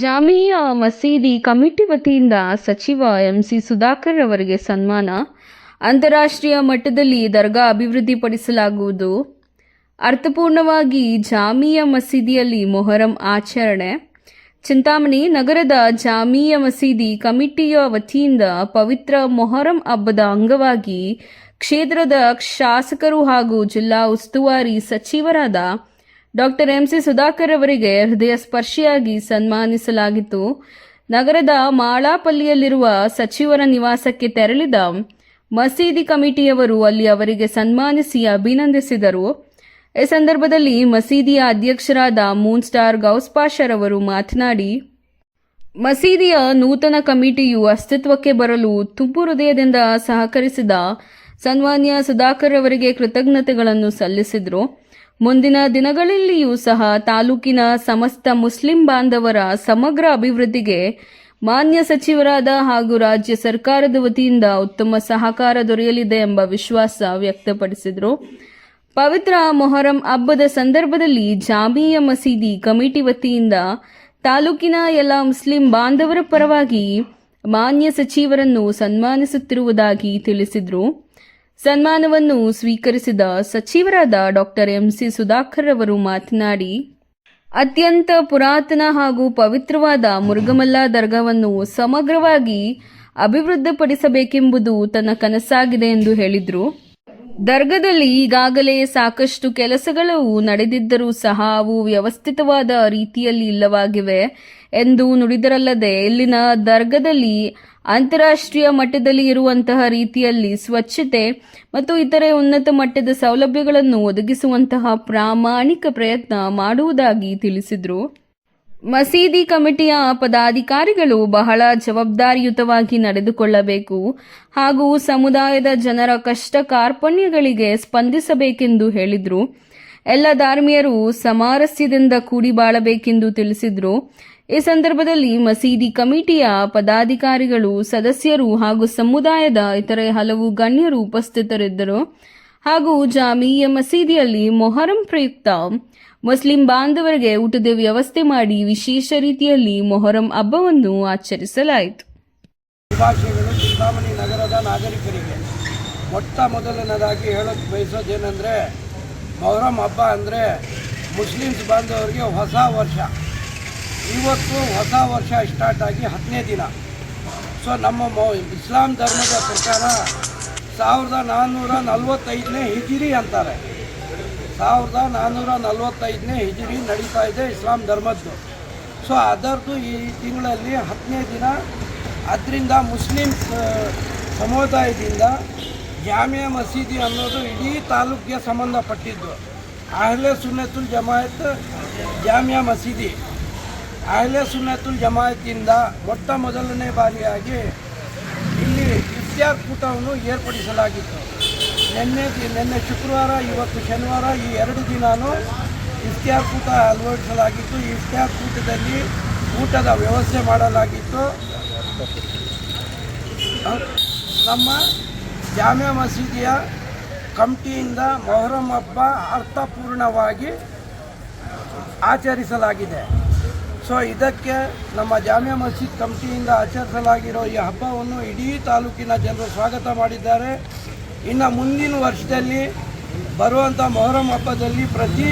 ಜಾಮಿಯಾ ಮಸೀದಿ ಕಮಿಟಿ ವತಿಯಿಂದ ಸಚಿವ ಎಂಸಿ ಸುಧಾಕರ್ ಅವರಿಗೆ ಸನ್ಮಾನ. ಅಂತಾರಾಷ್ಟ್ರೀಯ ಮಟ್ಟದಲ್ಲಿ ದರ್ಗಾ ಅಭಿವೃದ್ಧಿಪಡಿಸಲಾಗುವುದು. ಅರ್ಥಪೂರ್ಣವಾಗಿ ಜಾಮಿಯಾ ಮಸೀದಿಯಲ್ಲಿ ಮೊಹರಂ ಆಚರಣೆ. ಚಿಂತಾಮಣಿ ನಗರದ ಜಾಮಿಯಾ ಮಸೀದಿ ಕಮಿಟಿಯ ವತಿಯಿಂದ ಪವಿತ್ರ ಮೊಹರಂ ಹಬ್ಬದ ಅಂಗವಾಗಿ ಕ್ಷೇತ್ರದ ಶಾಸಕರು ಹಾಗೂ ಜಿಲ್ಲಾ ಉಸ್ತುವಾರಿ ಸಚಿವರಾದ ಡಾಕ್ಟರ್ ಎಂಸಿ ಸುಧಾಕರ್ ಅವರಿಗೆ ಹೃದಯ ಸ್ಪರ್ಶಿಯಾಗಿ ಸನ್ಮಾನಿಸಲಾಗಿತ್ತು. ನಗರದ ಮಾಳಾಪಲ್ಲಿಯಲ್ಲಿರುವ ಸಚಿವರ ನಿವಾಸಕ್ಕೆ ತೆರಳಿದ ಮಸೀದಿ ಕಮಿಟಿಯವರು ಅಲ್ಲಿ ಅವರಿಗೆ ಸನ್ಮಾನಿಸಿ ಅಭಿನಂದಿಸಿದರು. ಈ ಸಂದರ್ಭದಲ್ಲಿ ಮಸೀದಿಯ ಅಧ್ಯಕ್ಷರಾದ ಮೂನ್ ಸ್ಟಾರ್ ಗೌಸ್ಪಾಷರ್ ಅವರು ಮಾತನಾಡಿ, ಮಸೀದಿಯ ನೂತನ ಕಮಿಟಿಯು ಅಸ್ತಿತ್ವಕ್ಕೆ ಬರಲು ತುಂಬು ಹೃದಯದಿಂದ ಸಹಕರಿಸಿದ ಸನ್ಮಾನ್ಯ ಸುಧಾಕರ್ ಅವರಿಗೆ ಕೃತಜ್ಞತೆಗಳನ್ನು ಸಲ್ಲಿಸಿದರು. ಮುಂದಿನ ದಿನಗಳಲ್ಲಿಯೂ ಸಹ ತಾಲೂಕಿನ ಸಮಸ್ತ ಮುಸ್ಲಿಂ ಬಾಂಧವರ ಸಮಗ್ರ ಅಭಿವೃದ್ಧಿಗೆ ಮಾನ್ಯ ಸಚಿವರಾದ ಹಾಗೂ ರಾಜ್ಯ ಸರ್ಕಾರದ ವತಿಯಿಂದ ಉತ್ತಮ ಸಹಕಾರ ದೊರೆಯಲಿದೆ ಎಂಬ ವಿಶ್ವಾಸ ವ್ಯಕ್ತಪಡಿಸಿದರು. ಪವಿತ್ರ ಮೊಹರಂ ಹಬ್ಬದ ಸಂದರ್ಭದಲ್ಲಿ ಜಾಮಿಯ ಮಸೀದಿ ಕಮಿಟಿ ವತಿಯಿಂದ ತಾಲೂಕಿನ ಎಲ್ಲ ಮುಸ್ಲಿಂ ಬಾಂಧವರ ಪರವಾಗಿ ಮಾನ್ಯ ಸಚಿವರನ್ನು ಸನ್ಮಾನಿಸುತ್ತಿರುವುದಾಗಿ ತಿಳಿಸಿದರು. ಸನ್ಮಾನವನ್ನು ಸ್ವೀಕರಿಸಿದ ಸಚಿವರಾದ ಡಾಕ್ಟರ್ ಎಂಸಿ ಸುಧಾಕರ್ ಅವರು ಮಾತನಾಡಿ, ಅತ್ಯಂತ ಪುರಾತನ ಹಾಗೂ ಪವಿತ್ರವಾದ ಮುರುಗಮಲ್ಲ ದರ್ಗಾವನ್ನು ಸಮಗ್ರವಾಗಿ ಅಭಿವೃದ್ಧಿಪಡಿಸಬೇಕೆಂಬುದು ತನ್ನ ಕನಸಾಗಿದೆ ಎಂದು ಹೇಳಿದರು. ದರ್ಗದಲ್ಲಿ ಈಗಾಗಲೇ ಸಾಕಷ್ಟು ಕೆಲಸಗಳು ನಡೆದಿದ್ದರೂ ಸಹ ಅವು ವ್ಯವಸ್ಥಿತವಾದ ರೀತಿಯಲ್ಲಿ ಇಲ್ಲವಾಗಿವೆ ಎಂದು ನುಡಿದರಲ್ಲದೆ, ಇಲ್ಲಿನ ದರ್ಗದಲ್ಲಿ ಅಂತಾರಾಷ್ಟ್ರೀಯ ಮಟ್ಟದಲ್ಲಿ ಇರುವಂತಹ ರೀತಿಯಲ್ಲಿ ಸ್ವಚ್ಛತೆ ಮತ್ತು ಇತರೆ ಉನ್ನತ ಮಟ್ಟದ ಸೌಲಭ್ಯಗಳನ್ನು ಒದಗಿಸುವಂತಹ ಪ್ರಾಮಾಣಿಕ ಪ್ರಯತ್ನ ಮಾಡುವುದಾಗಿ ತಿಳಿಸಿದರು. ಮಸೀದಿ ಕಮಿಟಿಯ ಪದಾಧಿಕಾರಿಗಳು ಬಹಳ ಜವಾಬ್ದಾರಿಯುತವಾಗಿ ನಡೆದುಕೊಳ್ಳಬೇಕು ಹಾಗೂ ಸಮುದಾಯದ ಜನರ ಕಷ್ಟ ಕಾರ್ಪಣ್ಯಗಳಿಗೆ ಸ್ಪಂದಿಸಬೇಕೆಂದು ಹೇಳಿದರು. ಎಲ್ಲ ಧಾರ್ಮೀಯರು ಸಾಮರಸ್ಯದಿಂದ ಕೂಡಿ ಬಾಳಬೇಕೆಂದು ತಿಳಿಸಿದರು. ಈ ಸಂದರ್ಭದಲ್ಲಿ ಮಸೀದಿ ಕಮಿಟಿಯ ಪದಾಧಿಕಾರಿಗಳು, ಸದಸ್ಯರು ಹಾಗೂ ಸಮುದಾಯದ ಇತರೆ ಹಲವು ಗಣ್ಯರು ಉಪಸ್ಥಿತರಿದ್ದರು. ಹಾಗೂ ಜಾಮೀಯ ಮಸೀದಿಯಲ್ಲಿ ಮೊಹರಂ ಪ್ರಯುಕ್ತ ಮುಸ್ಲಿಂ ಬಾಂಧವರಿಗೆ ಊಟದ ವ್ಯವಸ್ಥೆ ಮಾಡಿ ವಿಶೇಷ ರೀತಿಯಲ್ಲಿ ಮೊಹರಂ ಹಬ್ಬವನ್ನು ಆಚರಿಸಲಾಯಿತು. ನಗರದ ನಾಗರಿಕರಿಗೆ ಮೊಟ್ಟ ಮೊದಲನೇದಾಗಿ ಹೇಳೋಕ್ಕೆ ಬಯಸೋದೇನೆಂದರೆ ಮೊಹರಂ ಹಬ್ಬ ಅಂದರೆ ಮುಸ್ಲಿಮ್ಸ್ ಬಾಂಧವರಿಗೆ ಹೊಸ ವರ್ಷ. ಇವತ್ತು ಹೊಸ ವರ್ಷ ಸ್ಟಾರ್ಟ್ ಆಗಿ ಹತ್ತನೇ ದಿನ. ಸೊ ನಮ್ಮ ಮೌ, ಇಸ್ಲಾಂ ಧರ್ಮದ ಪ್ರಕಾರ ಸಾವಿರದ ನಾನ್ನೂರ ನಲ್ವತ್ತೈದನೇ ಹಿಜಿರಿ ಅಂತಾರೆ. ಸಾವಿರದ ನಾನ್ನೂರ ನಲ್ವತ್ತೈದನೇ ಹಿಜಿರಿ ನಡೀತಾ ಇದೆ ಇಸ್ಲಾಂ ಧರ್ಮದ್ದು. ಸೊ ಅದರದ್ದು ಈ ತಿಂಗಳಲ್ಲಿ ಹತ್ತನೇ ದಿನ. ಅದರಿಂದ ಮುಸ್ಲಿಂ ಸಮುದಾಯದಿಂದ ಜಾಮಿಯಾ ಮಸೀದಿ ಅನ್ನೋದು ಇಡೀ ತಾಲೂಕಿಗೆ ಸಂಬಂಧಪಟ್ಟಿದ್ದು. ಅಹ್ಲೆ ಸುನ್ನತುಲ್ ಜಮಾಯತ್ ಜಾಮಿಯಾ ಮಸೀದಿ. ಅಹ್ಲೆ ಸುನ್ನತುಲ್ ಜಮಾಯತಿಂದ ಮೊಟ್ಟ ಮೊದಲನೇ ಬಾರಿಯಾಗಿ ಇಲ್ಲಿ ಇಫ್ತಿಯಾರ್ ಕೂಟವನ್ನು ಏರ್ಪಡಿಸಲಾಗಿತ್ತು. ನಿನ್ನೆ ನಿನ್ನೆ ಶುಕ್ರವಾರ, ಇವತ್ತು ಶನಿವಾರ ಈ ಎರಡು ದಿನಾನು ಇಫ್ತಿಯಾರ್ ಕೂಟ ಅಳವಡಿಸಲಾಗಿತ್ತು. ಇಫ್ತಿಯಾರ್ ಕೂಟದಲ್ಲಿ ಊಟದ ವ್ಯವಸ್ಥೆ ಮಾಡಲಾಗಿತ್ತು. ನಮ್ಮ ಜಾಮಿಯಾ ಮಸೀದಿಯ ಕಮಿಟಿಯಿಂದ ಮೊಹರಂ ಹಬ್ಬ ಅರ್ಥಪೂರ್ಣವಾಗಿ ಆಚರಿಸಲಾಗಿದೆ. ಸೊ ಇದಕ್ಕೆ ನಮ್ಮ ಜಾಮಿಯಾ ಮಸೀದ್ ಕಮಿಟಿಯಿಂದ ಆಚರಿಸಲಾಗಿರೋ ಈ ಹಬ್ಬವನ್ನು ಇಡೀ ತಾಲೂಕಿನ ಜನರು ಸ್ವಾಗತ ಮಾಡಿದ್ದಾರೆ. ಇನ್ನು ಮುಂದಿನ ವರ್ಷದಲ್ಲಿ ಬರುವಂಥ ಮೊಹರಂ ಹಬ್ಬದಲ್ಲಿ ಪ್ರತಿ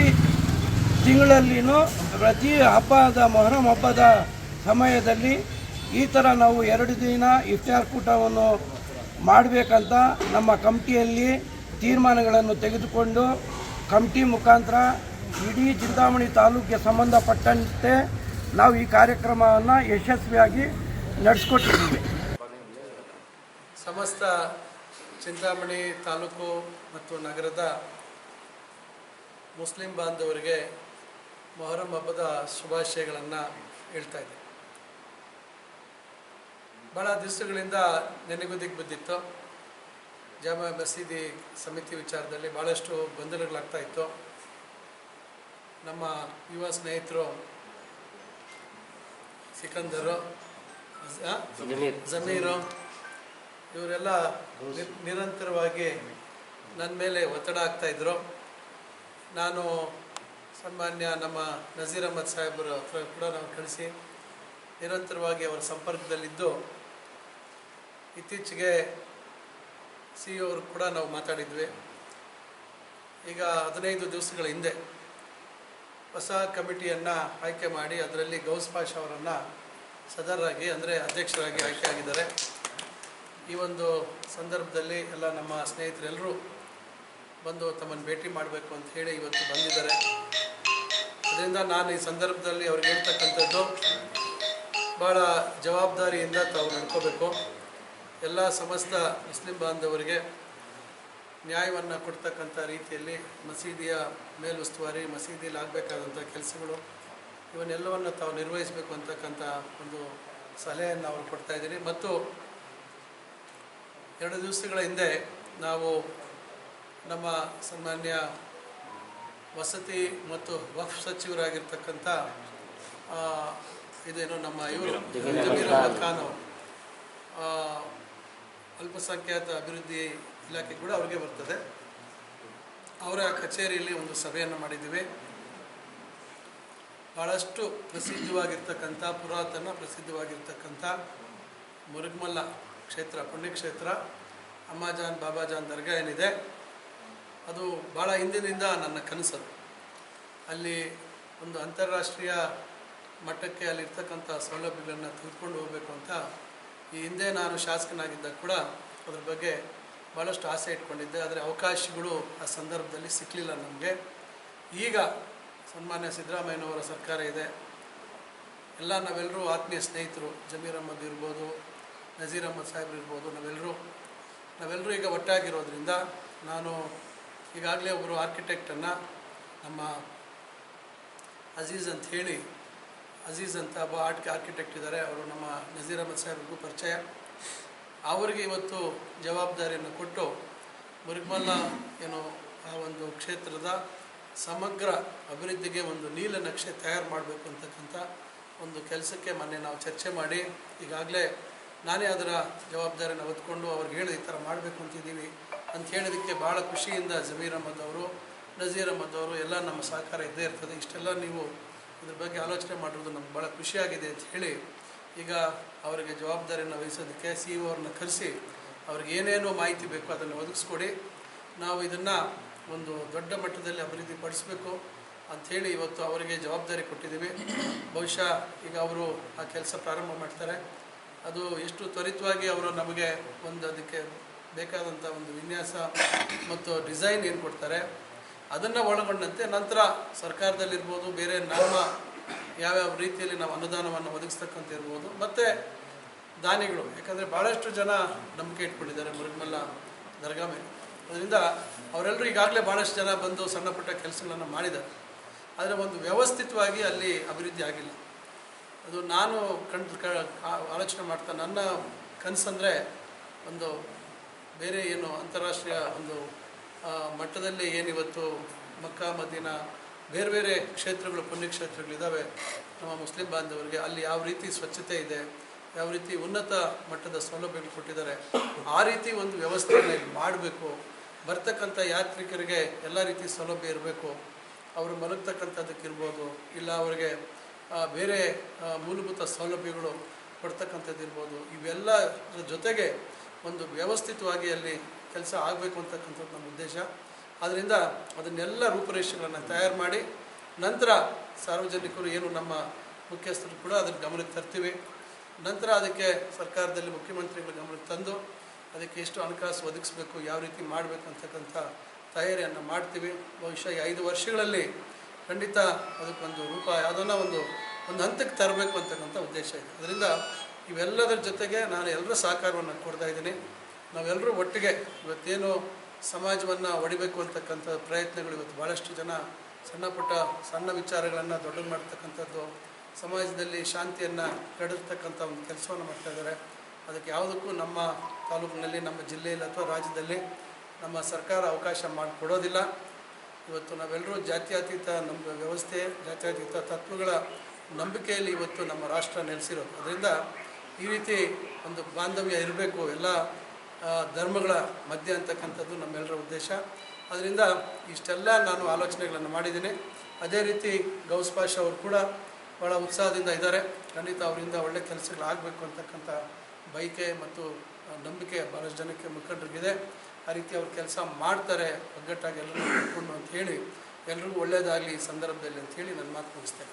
ತಿಂಗಳಲ್ಲಿನೂ ಪ್ರತಿ ಹಬ್ಬದ ಮೊಹರಂ ಹಬ್ಬದ ಸಮಯದಲ್ಲಿ ಈ ಥರ ನಾವು ಎರಡು ದಿನ ಇಫ್ತಾರ್ ಕೂಟವನ್ನು ಮಾಡಬೇಕಂತ ನಮ್ಮ ಕಮಿಟಿಯಲ್ಲಿ ತೀರ್ಮಾನಗಳನ್ನು ತೆಗೆದುಕೊಂಡು ಕಮಿಟಿ ಮುಖಾಂತರ ಇಡೀ ಚಿಂತಾಮಣಿ ತಾಲೂಕಿಗೆ ಸಂಬಂಧಪಟ್ಟಂತೆ ನಾವು ಈ ಕಾರ್ಯಕ್ರಮವನ್ನು ಯಶಸ್ವಿಯಾಗಿ ನಡೆಸ್ಕೊಟ್ಟಿದ್ದೀವಿ. ಸಮಸ್ತ ಚಿಂತಾಮಣಿ ತಾಲೂಕು ಮತ್ತು ನಗರದ ಮುಸ್ಲಿಂ ಬಾಂಧವರಿಗೆ ಮೊಹರಂ ಹಬ್ಬದ ಶುಭಾಶಯಗಳನ್ನು ಹೇಳ್ತಾ ಇದ್ದೀನಿ. ಭಾಳ ದಿವಸಗಳಿಂದ ನೆನೆಗುದಿಗೆ ಬಿದ್ದಿತ್ತು. ಜಾಮ ಮಸೀದಿ ಸಮಿತಿ ವಿಚಾರದಲ್ಲಿ ಭಾಳಷ್ಟು ಗೊಂದಲಗಳಾಗ್ತಾ ಇತ್ತು. ನಮ್ಮ ಯುವ ಸ್ನೇಹಿತರು ಸಿಕಂದರು? ಜಮೀರು. ಇವರೆಲ್ಲ ನಿರಂತರವಾಗಿ ನನ್ನ ಮೇಲೆ ಒತ್ತಡ ಆಗ್ತಾ ಇದ್ರು. ನಾನು ಸನ್ಮಾನ್ಯ ನಮ್ಮ ನಜೀರ್ ಅಹಮದ್ ಸಾಹೇಬರ ಹತ್ರ ಕೂಡ ನಾವು ಕಳಿಸಿ ನಿರಂತರವಾಗಿ ಅವರ ಸಂಪರ್ಕದಲ್ಲಿದ್ದು ಇತ್ತೀಚೆಗೆ ಸಿ ಅವರು ಕೂಡ ನಾವು ಮಾತಾಡಿದ್ವಿ. ಈಗ ಹದಿನೈದು ದಿವಸಗಳ ಹಿಂದೆ ಹೊಸ ಕಮಿಟಿಯನ್ನು ಆಯ್ಕೆ ಮಾಡಿ ಅದರಲ್ಲಿ ಗೌಸ್ ಪಾಷ್ ಅವರನ್ನು ಸದರಾಗಿ, ಅಂದರೆ ಅಧ್ಯಕ್ಷರಾಗಿ ಆಯ್ಕೆ ಆಗಿದ್ದಾರೆ. ಈ ಒಂದು ಸಂದರ್ಭದಲ್ಲಿ ಎಲ್ಲ ನಮ್ಮ ಸ್ನೇಹಿತರೆಲ್ಲರೂ ಬಂದು ತಮ್ಮನ್ನು ಭೇಟಿ ಮಾಡಬೇಕು ಅಂತ ಹೇಳಿ ಇವತ್ತು ಬಂದಿದ್ದಾರೆ. ಅದರಿಂದ ನಾನು ಈ ಸಂದರ್ಭದಲ್ಲಿ ಅವ್ರಿಗೆ ಹೇಳ್ತಕ್ಕಂಥದ್ದು ಭಾಳ ಜವಾಬ್ದಾರಿಯಿಂದ ತಾವು ನಡ್ಕೋಬೇಕು. ಎಲ್ಲ ಸಮಸ್ತ ಮುಸ್ಲಿಂ ಬಾಂಧವರಿಗೆ ನ್ಯಾಯವನ್ನು ಕೊಡ್ತಕ್ಕಂಥ ರೀತಿಯಲ್ಲಿ ಮಸೀದಿಯ ಮೇಲುಸ್ತುವಾರಿ ಮಸೀದಿಯಲ್ಲಿ ಆಗಬೇಕಾದಂಥ ಕೆಲಸಗಳು, ಇವನ್ನೆಲ್ಲವನ್ನು ತಾವು ನಿರ್ವಹಿಸಬೇಕು ಅಂತಕ್ಕಂಥ ಒಂದು ಸಲಹೆಯನ್ನು ಅವರು ಕೊಡ್ತಾ ಇದ್ದೀನಿ ಮತ್ತು ಎರಡು ದಿವಸಗಳ ಹಿಂದೆ ನಾವು ನಮ್ಮ ಸನ್ಮಾನ್ಯ ವಸತಿ ಮತ್ತು ವಕ್ಫ್ ಸಚಿವರಾಗಿರ್ತಕ್ಕಂಥ ಇದೇನು ನಮ್ಮ ಇವರು, ಜಮೀರ್ ಅಹಮದ್ ಖಾನ್ ಅವರು ಅಲ್ಪಸಂಖ್ಯಾತ ಅಭಿವೃದ್ಧಿ ಇಲಾಖೆ ಕೂಡ ಅವ್ರಿಗೆ ಬರ್ತದೆ. ಅವರ ಕಚೇರಿಯಲ್ಲಿ ಒಂದು ಸಭೆಯನ್ನು ಮಾಡಿದ್ದೀವಿ. ಭಾಳಷ್ಟು ಪ್ರಸಿದ್ಧವಾಗಿರ್ತಕ್ಕಂಥ, ಪುರಾತನ ಪ್ರಸಿದ್ಧವಾಗಿರ್ತಕ್ಕಂಥ ಮುರುಗ್ಮಲ್ಲ ಕ್ಷೇತ್ರ, ಪುಣ್ಯಕ್ಷೇತ್ರ, ಅಮ್ಮಾಜಾನ್, ಬಾಬಾಜಾನ್ ದರ್ಗಾ ಏನಿದೆ, ಅದು ಭಾಳ ಹಿಂದಿನಿಂದ ನನ್ನ ಕನಸದು. ಅಲ್ಲಿ ಒಂದು ಅಂತಾರಾಷ್ಟ್ರೀಯ ಮಟ್ಟಕ್ಕೆ ಅಲ್ಲಿರ್ತಕ್ಕಂಥ ಸೌಲಭ್ಯಗಳನ್ನು ತೆಗೆದುಕೊಂಡು ಹೋಗಬೇಕು ಅಂತ ಈ ಹಿಂದೆ ನಾನು ಶಾಸಕನಾಗಿದ್ದಾಗ ಕೂಡ ಅದ್ರ ಬಗ್ಗೆ ಭಾಳಷ್ಟು ಆಸೆ ಇಟ್ಕೊಂಡಿದ್ದೆ, ಆದರೆ ಅವಕಾಶಗಳು ಆ ಸಂದರ್ಭದಲ್ಲಿ ಸಿಕ್ಕಲಿಲ್ಲ ನಮಗೆ. ಈಗ ಸನ್ಮಾನ್ಯ ಸಿದ್ದರಾಮಯ್ಯನವರ ಸರ್ಕಾರ ಇದೆ. ಎಲ್ಲ ನಾವೆಲ್ಲರೂ ಆತ್ಮೀಯ ಸ್ನೇಹಿತರು, ಜಮೀರ್ ಅಹಮದ್ ಇರ್ಬೋದು, ನಜೀರ್ ಅಹಮದ್ ಸಾಹೇಬ್ರು ಇರ್ಬೋದು, ನಾವೆಲ್ಲರೂ ನಾವೆಲ್ಲರೂ ಈಗ ಒಟ್ಟಾಗಿರೋದ್ರಿಂದ ನಾನು ಈಗಾಗಲೇ ಒಬ್ಬರು ಆರ್ಕಿಟೆಕ್ಟನ್ನು ನಮ್ಮ ಅಜೀಜ್ ಅಂತ ಹೇಳಿ, ಅಜೀಜ್ ಅಂತ ಒಬ್ಬ ಆರ್ಟ್ ಆರ್ಕಿಟೆಕ್ಟ್ ಇದ್ದಾರೆ. ಅವರು ನಮ್ಮ ನಜೀರ್ ಅಹಮದ್ ಸಾಹೇಬ್ರಿಗೂ ಪರಿಚಯ. ಅವರಿಗೆ ಇವತ್ತು ಜವಾಬ್ದಾರಿಯನ್ನು ಕೊಟ್ಟು ಮುರಿಮಲ್ಲ ಏನು ಆ ಒಂದು ಕ್ಷೇತ್ರದ ಸಮಗ್ರ ಅಭಿವೃದ್ಧಿಗೆ ಒಂದು ನೀಲ ನಕ್ಷೆ ತಯಾರು ಮಾಡಬೇಕು ಅಂತಕ್ಕಂಥ ಒಂದು ಕೆಲಸಕ್ಕೆ ಮೊನ್ನೆ ನಾವು ಚರ್ಚೆ ಮಾಡಿ, ಈಗಾಗಲೇ ನಾನೇ ಅದರ ಜವಾಬ್ದಾರಿಯನ್ನು ಹೊತ್ಕೊಂಡು ಅವ್ರಿಗೆ ಹೇಳಿದ ಈ ಥರ ಮಾಡಬೇಕು ಅಂತಿದ್ದೀವಿ ಅಂತ ಹೇಳಿದ್ದಕ್ಕೆ ಭಾಳ ಖುಷಿಯಿಂದ ಜಮೀರ್ ಅಹಮದ್ ಅವರು, ನಜೀರ್ ಅಹಮದ್ ಅವರು ಎಲ್ಲ ನಮ್ಮ ಸಹಕಾರ ಇದ್ದೇ ಇರ್ತದೆ. ಇಷ್ಟೆಲ್ಲ ನೀವು ಇದ್ರ ಬಗ್ಗೆ ಆಲೋಚನೆ ಮಾಡಿರೋದು ನಮ್ಗೆ ಭಾಳ ಖುಷಿಯಾಗಿದೆ ಅಂತ ಹೇಳಿ ಈಗ ಅವರಿಗೆ ಜವಾಬ್ದಾರಿಯನ್ನು ವಹಿಸೋದಕ್ಕೆ ಸಿ ಇ ಅವ್ರನ್ನ ಕರೆಸಿ ಅವ್ರಿಗೆ ಏನೇನು ಮಾಹಿತಿ ಬೇಕೋ ಅದನ್ನು ಒದಗಿಸ್ಕೊಡಿ. ನಾವು ಇದನ್ನು ಒಂದು ದೊಡ್ಡ ಮಟ್ಟದಲ್ಲಿ ಅಭಿವೃದ್ಧಿ ಪಡಿಸಬೇಕು ಅಂಥೇಳಿ ಇವತ್ತು ಅವರಿಗೆ ಜವಾಬ್ದಾರಿ ಕೊಟ್ಟಿದ್ದೀವಿ. ಬಹುಶಃ ಈಗ ಅವರು ಆ ಕೆಲಸ ಪ್ರಾರಂಭ ಮಾಡ್ತಾರೆ. ಅದು ಎಷ್ಟು ತ್ವರಿತವಾಗಿ ಅವರು ನಮಗೆ ಒಂದು ಅದಕ್ಕೆ ಬೇಕಾದಂಥ ಒಂದು ವಿನ್ಯಾಸ ಮತ್ತು ಡಿಸೈನ್ ಏನು ಕೊಡ್ತಾರೆ, ಅದನ್ನು ಒಳಗೊಂಡಂತೆ ನಂತರ ಸರ್ಕಾರದಲ್ಲಿರ್ಬೋದು, ಬೇರೆ ನಮ್ಮ ಯಾವ್ಯಾವ ರೀತಿಯಲ್ಲಿ ನಾವು ಅನುದಾನವನ್ನು ಒದಗಿಸ್ತಕ್ಕಂಥ ಇರ್ಬೋದು. ಮತ್ತು ದಾನಿಗಳು ಯಾಕಂದರೆ ಭಾಳಷ್ಟು ಜನ ನಂಬಿಕೆ ಇಟ್ಕೊಂಡಿದ್ದಾರೆ ಮುರುಗಮಲ್ಲ ದರ್ಗಾ ಅದರಿಂದ ಅವರೆಲ್ಲರೂ ಈಗಾಗಲೇ ಭಾಳಷ್ಟು ಜನ ಬಂದು ಸಣ್ಣ ಪುಟ್ಟ ಕೆಲಸಗಳನ್ನು ಮಾಡಿದ್ದಾರೆ. ಆದರೆ ಒಂದು ವ್ಯವಸ್ಥಿತವಾಗಿ ಅಲ್ಲಿ ಅಭಿವೃದ್ಧಿ ಆಗಿಲ್ಲ. ಅದು ನಾನು ಕಂಡು ಆಲೋಚನೆ ಮಾಡ್ತಾ ನನ್ನ ಕನಸಂದರೆ ಒಂದು ಬೇರೆ ಏನು ಅಂತಾರಾಷ್ಟ್ರೀಯ ಒಂದು ಮಟ್ಟದಲ್ಲಿ ಏನಿವತ್ತು, ಮಕ್ಕ ಮದೀನ ಬೇರೆ ಬೇರೆ ಕ್ಷೇತ್ರಗಳು, ಪುಣ್ಯಕ್ಷೇತ್ರಗಳಿದ್ದಾವೆ. ನಮ್ಮ ಮುಸ್ಲಿಂ ಬಾಂಧವರಿಗೆ ಅಲ್ಲಿ ಯಾವ ರೀತಿ ಸ್ವಚ್ಛತೆ ಇದೆ, ಯಾವ ರೀತಿ ಉನ್ನತ ಮಟ್ಟದ ಸೌಲಭ್ಯಗಳು ಕೊಟ್ಟಿದ್ದಾರೆ, ಆ ರೀತಿ ಒಂದು ವ್ಯವಸ್ಥೆಯನ್ನು ಮಾಡಬೇಕು. ಬರ್ತಕ್ಕಂಥ ಯಾತ್ರಿಕರಿಗೆ ಎಲ್ಲ ರೀತಿ ಸೌಲಭ್ಯ ಇರಬೇಕು. ಅವರು ಮಲಗ್ತಕ್ಕಂಥದ್ದಕ್ಕಿರ್ಬೋದು ಇಲ್ಲ ಅವರಿಗೆ ಬೇರೆ ಮೂಲಭೂತ ಸೌಲಭ್ಯಗಳು ಕೊಡ್ತಕ್ಕಂಥದ್ದು ಇರ್ಬೋದು. ಇವೆಲ್ಲರ ಜೊತೆಗೆ ಒಂದು ವ್ಯವಸ್ಥಿತವಾಗಿ ಅಲ್ಲಿ ಕೆಲಸ ಆಗಬೇಕು ಅಂತಕ್ಕಂಥದ್ದು ನಮ್ಮ ಉದ್ದೇಶ. ಆದ್ದರಿಂದ ಅದನ್ನೆಲ್ಲ ರೂಪುರೇಷೆಗಳನ್ನು ತಯಾರು ಮಾಡಿ ನಂತರ ಸಾರ್ವಜನಿಕರು ಏನು ನಮ್ಮ ಮುಖ್ಯಸ್ಥರು ಕೂಡ ಅದನ್ನು ಗಮನಕ್ಕೆ ತರ್ತೀವಿ. ನಂತರ ಅದಕ್ಕೆ ಸರ್ಕಾರದಲ್ಲಿ ಮುಖ್ಯಮಂತ್ರಿಗಳ ಗಮನಕ್ಕೆ ತಂದು ಅದಕ್ಕೆ ಎಷ್ಟು ಹಣಕಾಸು ಒದಗಿಸ್ಬೇಕು, ಯಾವ ರೀತಿ ಮಾಡಬೇಕು ಅಂತಕ್ಕಂಥ ತಯಾರಿಯನ್ನು ಮಾಡ್ತೀವಿ. ಬಹುಶಃ ಈ ಐದು ವರ್ಷಗಳಲ್ಲಿ ಖಂಡಿತ ಅದಕ್ಕೊಂದು ರೂಪ, ಯಾವುದನ್ನ ಒಂದು ಒಂದು ಹಂತಕ್ಕೆ ತರಬೇಕು ಅಂತಕ್ಕಂಥ ಉದ್ದೇಶ ಇದೆ. ಅದರಿಂದ ಇವೆಲ್ಲದರ ಜೊತೆಗೆ ನಾನು ಎಲ್ಲರ ಸಹಕಾರವನ್ನು ಕೊಡ್ತಾ ಇದ್ದೀನಿ. ನಾವೆಲ್ಲರೂ ಒಟ್ಟಿಗೆ ಇವತ್ತೇನು ಸಮಾಜವನ್ನು ಒಡಿಬೇಕು ಅಂತಕ್ಕಂಥ ಪ್ರಯತ್ನಗಳು ಇವತ್ತು ಭಾಳಷ್ಟು ಜನ ಸಣ್ಣ ಪುಟ್ಟ ಸಣ್ಣ ವಿಚಾರಗಳನ್ನು ದೊಡ್ಡದು ಮಾಡ್ತಕ್ಕಂಥದ್ದು, ಸಮಾಜದಲ್ಲಿ ಶಾಂತಿಯನ್ನು ಕೆಡಿರ್ತಕ್ಕಂಥ ಒಂದು ಕೆಲಸವನ್ನು ಮಾಡ್ತಾ ಇದ್ದಾರೆ. ಅದಕ್ಕೆ ಯಾವುದಕ್ಕೂ ನಮ್ಮ ತಾಲೂಕಿನಲ್ಲಿ, ನಮ್ಮ ಜಿಲ್ಲೆಯಲ್ಲಿ ಅಥವಾ ರಾಜ್ಯದಲ್ಲಿ ನಮ್ಮ ಸರ್ಕಾರ ಅವಕಾಶ ಮಾಡಿಕೊಡೋದಿಲ್ಲ. ಇವತ್ತು ನಾವೆಲ್ಲರೂ ಜಾತ್ಯತೀತ ನಮ್ಮ ವ್ಯವಸ್ಥೆ, ಜಾತ್ಯತೀತ ತತ್ವಗಳ ನಂಬಿಕೆಯಲ್ಲಿ ಇವತ್ತು ನಮ್ಮ ರಾಷ್ಟ್ರ ನೆಲೆಸಿರೋದು. ಅದರಿಂದ ಈ ರೀತಿ ಒಂದು ಬಾಂಧವ್ಯ ಇರಬೇಕು, ಎಲ್ಲ ಧರ್ಮಗಳ ಮಧ್ಯೆ ಅಂತಕ್ಕಂಥದ್ದು ನಮ್ಮೆಲ್ಲರ ಉದ್ದೇಶ. ಅದರಿಂದ ಇಷ್ಟೆಲ್ಲ ನಾನು ಆಲೋಚನೆಗಳನ್ನು ಮಾಡಿದ್ದೀನಿ. ಅದೇ ರೀತಿ ಗೌಸ್ ಪಾಷ ಅವರು ಕೂಡ ಭಾಳ ಉತ್ಸಾಹದಿಂದ ಇದ್ದಾರೆ. ಖಂಡಿತ ಅವರಿಂದ ಒಳ್ಳೆ ಕೆಲಸಗಳಾಗಬೇಕು ಅಂತಕ್ಕಂಥ ಬೈಕೆ ಮತ್ತು ನಂಬಿಕೆ ಭಾಳಷ್ಟು ಜನಕ್ಕೆ ಮುಖಂಡರಿಗಿದೆ. ಆ ರೀತಿ ಅವ್ರು ಕೆಲಸ ಮಾಡ್ತಾರೆ ಒಗ್ಗಟ್ಟಾಗಿ ಎಲ್ಲರೂ ಅಂತ ಹೇಳಿ ಎಲ್ರಿಗೂ ಒಳ್ಳೆಯದಾಗಲಿ ಈ ಸಂದರ್ಭದಲ್ಲಿ ಅಂತ ಹೇಳಿ ನನ್ನ ಮಾತು ಮುಗಿಸ್ತೇನೆ.